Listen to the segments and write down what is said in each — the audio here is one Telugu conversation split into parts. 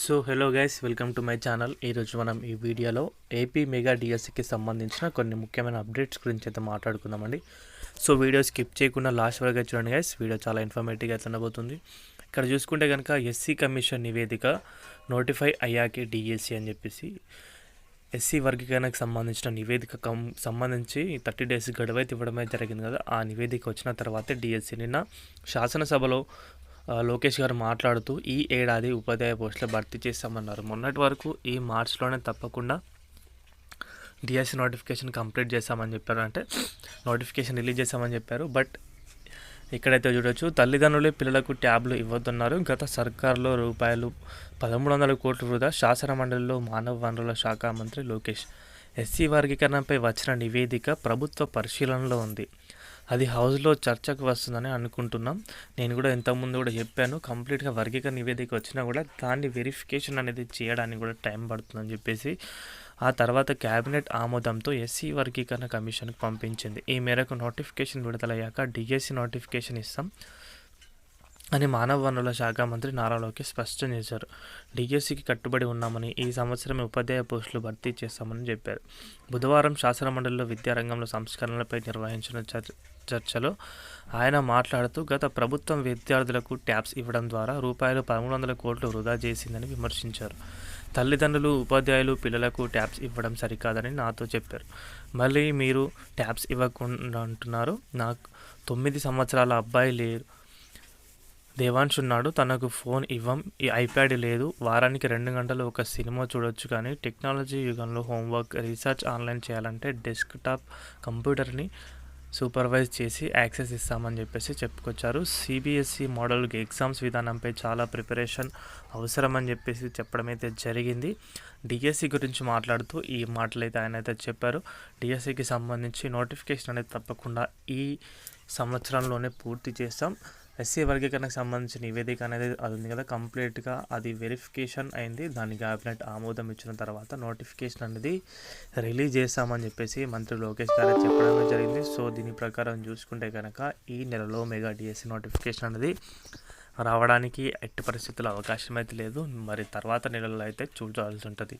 So hello guys welcome to my channel ఈరోజు మనం ఈ వీడియోలో ఏపీ మెగా డిఎస్సికి సంబంధించిన కొన్ని ముఖ్యమైన అప్డేట్స్ గురించి అయితే మాట్లాడుకుందామండి. సో వీడియో స్కిప్ చేయకుండా లాస్ట్ వరకు చూడండి గైస్ వీడియో చాలా ఇన్ఫర్మేటివ్గా అయితే ఉండబోతుంది. ఇక్కడ చూసుకుంటే కనుక ఎస్సీ కమిషన్ నివేదిక నోటిఫై అయ్యాకే డిఎస్సి అని చెప్పేసి ఎస్సీ వర్గీకరణకు సంబంధించిన నివేదిక కం సంబంధించి థర్టీ డేస్ గడువైతే ఇవ్వడమే జరిగింది కదా. ఆ నివేదిక వచ్చిన తర్వాతే డిఎస్సి నిన్న శాసనసభలో లోకేష్ గారు మాట్లాడుతూ ఈ ఏడాది ఉపాధ్యాయ పోస్టులు భర్తీ చేస్తామన్నారు. మొన్నటి వరకు ఈ మార్చ్లోనే తప్పకుండా డిఎస్సి నోటిఫికేషన్ కంప్లీట్ చేస్తామని చెప్పారు. అంటే నోటిఫికేషన్ రిలీజ్ చేస్తామని చెప్పారు. బట్ ఇక్కడైతే చూడొచ్చు తల్లిదండ్రులే పిల్లలకు ట్యాబ్లు ఇవ్వద్దన్నారు. గత సర్కార్లో రూపాయలు పదమూడు వందల కోట్ల వృధా శాసన మండలిలో మానవ వనరుల శాఖ మంత్రి లోకేష్. ఎస్సీ వర్గీకరణపై వచ్చిన నివేదిక ప్రభుత్వ పరిశీలనలో ఉంది. అది హౌస్లో చర్చకు వస్తుందని అనుకుంటున్నాం. నేను కూడా ఇంతకుముందు కూడా చెప్పాను కంప్లీట్గా వర్గీకరణ నివేదిక వచ్చినా కూడా దాన్ని వెరిఫికేషన్ అనేది చేయడానికి కూడా టైం పడుతుందని చెప్పేసి ఆ తర్వాత క్యాబినెట్ ఆమోదంతో ఎస్సీ వర్గీకరణ కమిషన్కు పంపించింది. ఈ మేరకు నోటిఫికేషన్ విడుదలయ్యాక డిఎస్సి నోటిఫికేషన్ ఇస్తాం. అని మానవ వనరుల శాఖ మంత్రి నారా లోకేష్ స్పష్టం చేశారు. డిఎస్సికి కట్టుబడి ఉన్నామని ఈ సంవత్సరం ఉపాధ్యాయ పోస్టులు భర్తీ చేస్తామని చెప్పారు. బుధవారం శాసనమండలిలో విద్యారంగంలో సంస్కరణలపై నిర్వహించిన చర్- చర్చలో ఆయన మాట్లాడుతూ గత ప్రభుత్వం విద్యార్థులకు ట్యాబ్స్ ఇవ్వడం ద్వారా రూపాయలు పదమూడు వందల కోట్లు వృధా చేసిందని విమర్శించారు. తల్లిదండ్రులు ఉపాధ్యాయులు పిల్లలకు ట్యాబ్స్ ఇవ్వడం సరికాదని నాతో చెప్పారు. మళ్ళీ మీరు ట్యాబ్స్ ఇవ్వకుండా అంటున్నారు. నాకు తొమ్మిది సంవత్సరాల అబ్బాయి లేరు. దేవాన్ష్ ఉన్నాడు తనకు ఫోన్ ఇవ్వం. ఈ ఐప్యాడ్ లేదు. వారానికి రెండు గంటలు ఒక సినిమా చూడొచ్చు కానీ టెక్నాలజీ యుగంలో హోంవర్క్ రీసెర్చ్ ఆన్లైన్ చేయాలంటే డెస్క్టాప్ కంప్యూటర్ని సూపర్వైజ్ చేసి యాక్సెస్ ఇస్తామని చెప్పేసి చెప్పుకొచ్చారు. సిబిఎస్ఈ మోడల్ ఎగ్జామ్స్ విధానంపై చాలా ప్రిపరేషన్ అవసరమని చెప్పేసి చెప్పడం అయితే జరిగింది. డిఎస్సి గురించి మాట్లాడుతూ ఈ మాటలు అయితే ఆయన అయితే చెప్పారు. డిఎస్సికి సంబంధించి నోటిఫికేషన్ అనేది తప్పకుండా ఈ సంవత్సరంలోనే పూర్తి చేస్తాం. ఎస్సీ వర్గీకరణకు సంబంధించిన నివేదిక అనేది అది ఉంది కదా కంప్లీట్గా అది వెరిఫికేషన్ అయింది. దాని క్యాబినెట్ ఆమోదం ఇచ్చిన తర్వాత నోటిఫికేషన్ అనేది రిలీజ్ చేస్తామని చెప్పేసి మంత్రి లోకేష్ గారు చెప్పడం జరిగింది. సో దీని ప్రకారం చూసుకుంటే కనుక ఈ నెలలో మెగా డిఎస్సి నోటిఫికేషన్ అనేది రావడానికి ఎట్టి పరిస్థితుల్లో అవకాశం అయితే లేదు. మరి తర్వాత నెలలో అయితే చూడాల్సి ఉంటుంది.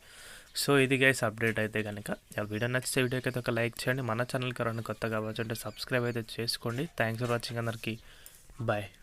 సో ఇది గైస్ అప్డేట్ అయితే కనుక వీడియో నచ్చితే వీడియోకి అయితే ఒక లైక్ చేయండి. మన ఛానల్కి ఎవరైనా కొత్తగా కావచ్చు అంటే సబ్స్క్రైబ్ అయితే చేసుకోండి. థ్యాంక్స్ ఫర్ వాచింగ్ అందరికీ. Bye.